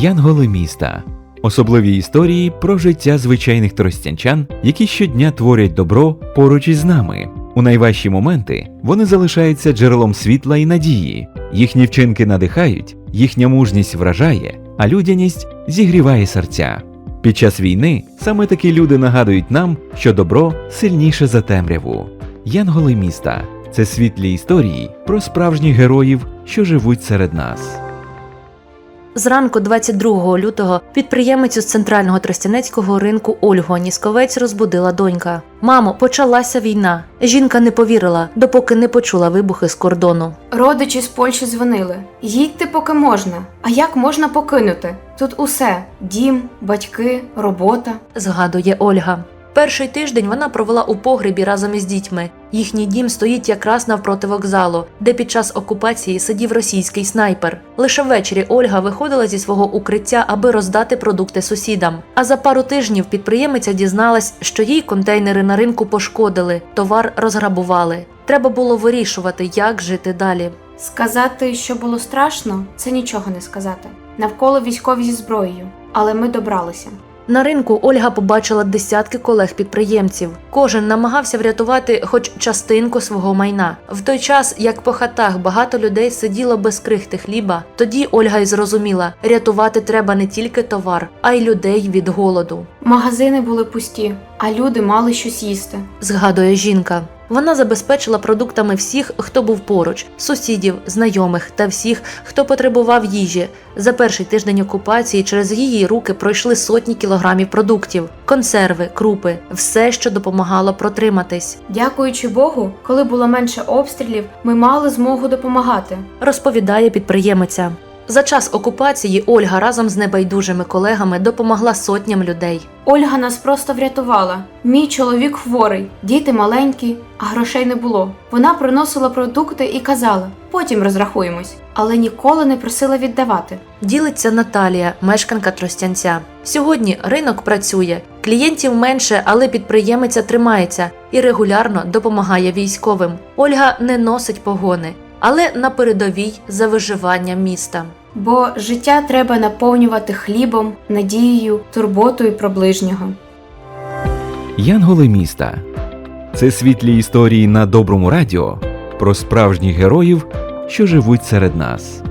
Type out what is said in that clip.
Янголи міста. Особливі історії про життя звичайних тростянчан, які щодня творять добро поруч із нами. У найважчі моменти вони залишаються джерелом світла і надії. Їхні вчинки надихають, їхня мужність вражає, а людяність зігріває серця. Під час війни саме такі люди нагадують нам, що добро сильніше за темряву. Янголи міста це світлі історії про справжніх героїв, що живуть серед нас. Зранку 22 лютого підприємицю з центрального тростянецького ринку Ольгу Анісковець розбудила донька. Мамо, почалася війна. Жінка не повірила, допоки не почула вибухи з кордону. Родичі з Польщі дзвонили. Їдьте, поки можна. А як можна покинути? Тут усе: дім, батьки, робота. згадує Ольга. Перший тиждень вона провела у погребі разом із дітьми. Їхній дім стоїть якраз навпроти вокзалу, де під час окупації сидів російський снайпер. Лише ввечері Ольга виходила зі свого укриття, аби роздати продукти сусідам. А за пару тижнів підприємиця дізналась, що їй контейнери на ринку пошкодили, товар розграбували. Треба було вирішувати, як жити далі. Сказати, що було страшно, це нічого не сказати. Навколо військові зі зброєю, але ми добралися. На ринку Ольга побачила десятки колег-підприємців. Кожен намагався врятувати хоч частинку свого майна. В той час, як по хатах багато людей сиділо без крихти хліба, тоді Ольга й зрозуміла, рятувати треба не тільки товар, а й людей від голоду. Магазини були пусті, а люди мали щось їсти. Згадує жінка. Вона забезпечила продуктами всіх, хто був поруч, сусідів, знайомих та всіх, хто потребував їжі. За перший тиждень окупації через її руки пройшли сотні кілограмів продуктів, консерви, крупи, все, що допомагало протриматись. Дякуючи Богу, коли було менше обстрілів, ми мали змогу допомагати. розповідає підприємиця. За час окупації Ольга разом з небайдужими колегами допомогла сотням людей. Ольга нас просто врятувала. Мій чоловік хворий, діти маленькі, а грошей не було. Вона приносила продукти і казала: потім розрахуємось, але ніколи не просила віддавати. Ділиться Наталія, мешканка Тростянця. Сьогодні ринок працює, клієнтів менше, але підприємиця тримається і регулярно допомагає військовим. Ольга не носить погони, але на передовій за виживання міста. Бо життя треба наповнювати хлібом, надією, турботою про ближнього. Янголи міста це світлі історії на доброму радіо про справжніх героїв, що живуть серед нас.